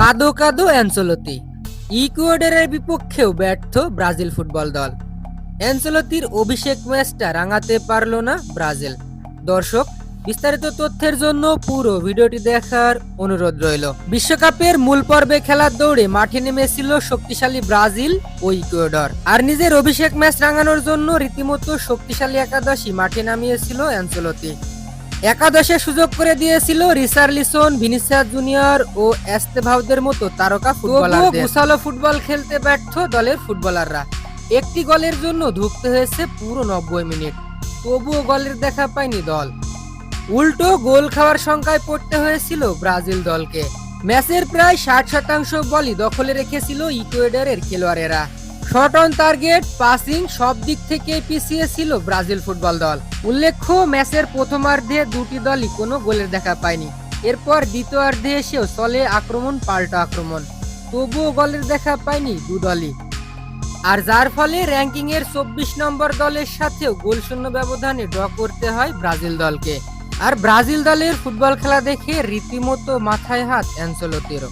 কাদো কাদো অ্যানসেলতি। ইকুয়েডরের বিপক্ষেও ব্যর্থ Brazil football দল। অ্যানসেলতির অভিষেক ম্যাচটা রাঙাতে পারল না ব্রাজিল। দর্শক, বিস্তারিত তথ্যের জন্য পুরো ভিডিওটি দেখার অনুরোধ রইল। বিশ্বকাপের মূল পর্বে খেলার দৌড়ে মাঠে নেমেছিল শক্তিশালী ব্রাজিল ও ইকুয়েডর। আর নিজের অভিষেক ম্যাচ রাঙানোর জন্য রীতিমতো শক্তিশালী একাদশী মাঠে নামিয়েছিল অ্যানসেলতি। একাদশে সুযোগ করে দিয়েছিল রিসার্লিসন ভিনিসিয়াস জুনিয়র ও এস্তেভাউদের মতো তারকা ফুটবলারদের। গুছালো ফুটবল খেলতে ব্যর্থ দলের ফুটবলাররা। একটি গোলের জন্য ধুকতে হয়েছে পুরো নব্বই মিনিট। তবুও গোলের দেখা পায়নি দল। উল্টো গোল খাওয়ার সংখ্যায় পড়তে হয়েছিল ব্রাজিল দলকে। ম্যাচের প্রায় ষাট শতাংশ বলই দখলে রেখেছিল ইকুয়েডরের খেলোয়াড়েরা। শট অন টার্গেট, পাসিং সব দিক থেকে পিছিয়ে ছিল ব্রাজিল ফুটবল দল। উল্লেখ্য, ম্যাচের প্রথমার্ধে দুটি দলই কোনো গোলের দেখা পায়নি। এরপর দ্বিতীয়ার্ধে এসেও চলে আক্রমণ, পাল্টা আক্রমণ। তবুও গোলের দেখা পায়নি দু দলই। আর যার ফলে র্যাঙ্কিং এর চব্বিশ নম্বর দলের সাথেও গোলশূন্য ব্যবধানে ড্র করতে হয় ব্রাজিল দলকে। আর ব্রাজিল দলের ফুটবল খেলা দেখে রীতিমতো মাথায় হাত অ্যানসেলোতিরও